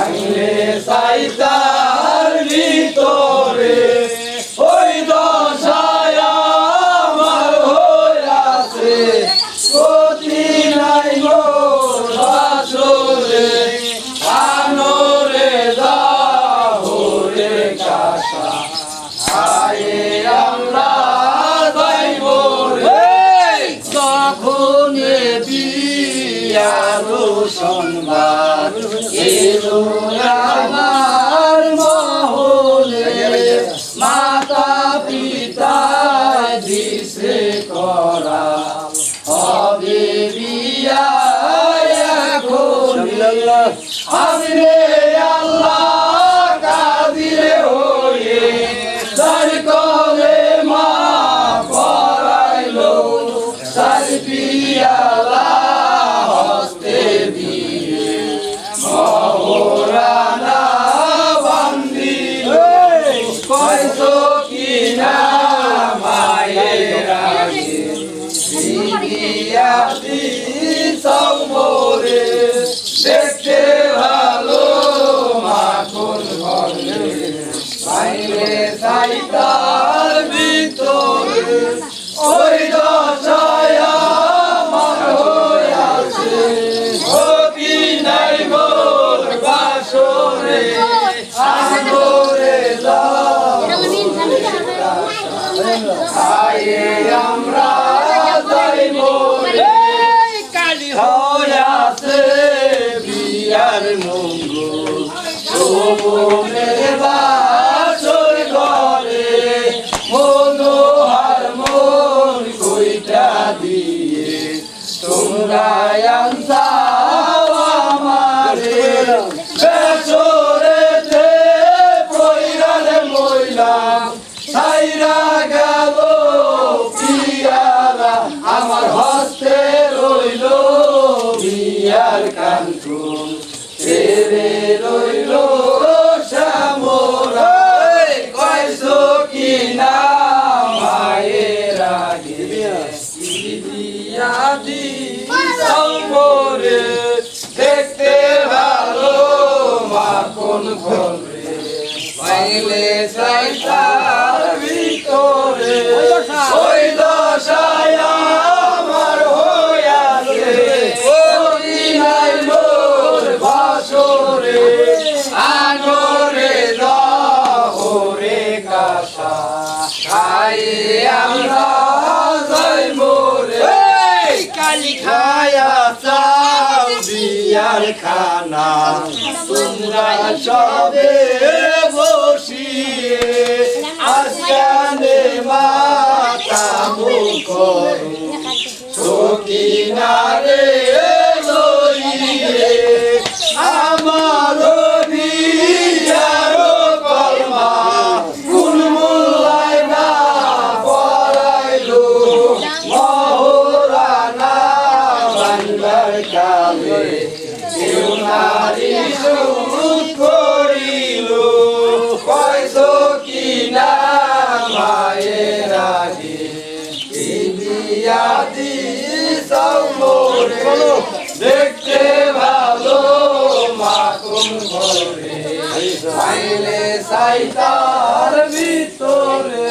আইলে সাইতার ভিতরে, ওই দশায় আমার হইয়াছে গতি নাই গো আসরে আনরে দাহরে কাশা। আয়ে আমরা যাইব রে। তখন বিয়ার সংবাদ এলো আমার মহলে মাতা পিতা দিছে করা হবে বিয়া এখন। আমি বাইরে সাইতার ভিতরে, ওই দশায় আমার হইয়াছে অতি নাই মোর বাসরে আনরে আয়ে আমরা যাইব কালি হইয়াছে বিয়ার মঙ্গল। শোভনের বাসর সাইরা গেল পিয়ারা আমার হস্তে রইল বিয়ার কান্তুন খায়া চাও বিয়ার খানা তোমরা সবে বসিয়ে আসানে মাতা বিয়াদি সম্বরে দেখতে ভালো মাকুম ঘরে সাইলে সাইতার ভিতরে।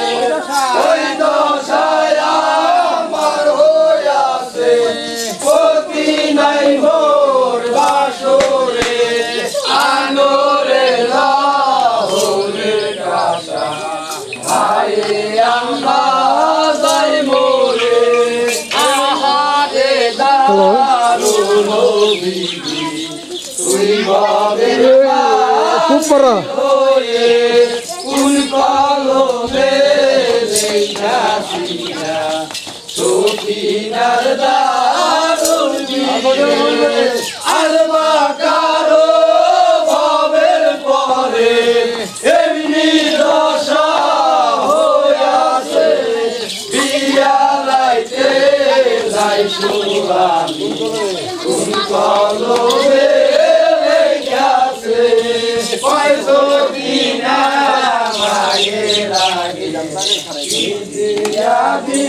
দারুণ বিধি তুই ভাবের খুব বিধি আর বাকারো সুরানি কোন কলমে লেখাছে পয়সো দিনা মায়ে লাগে ইতিহাদি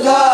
Africa.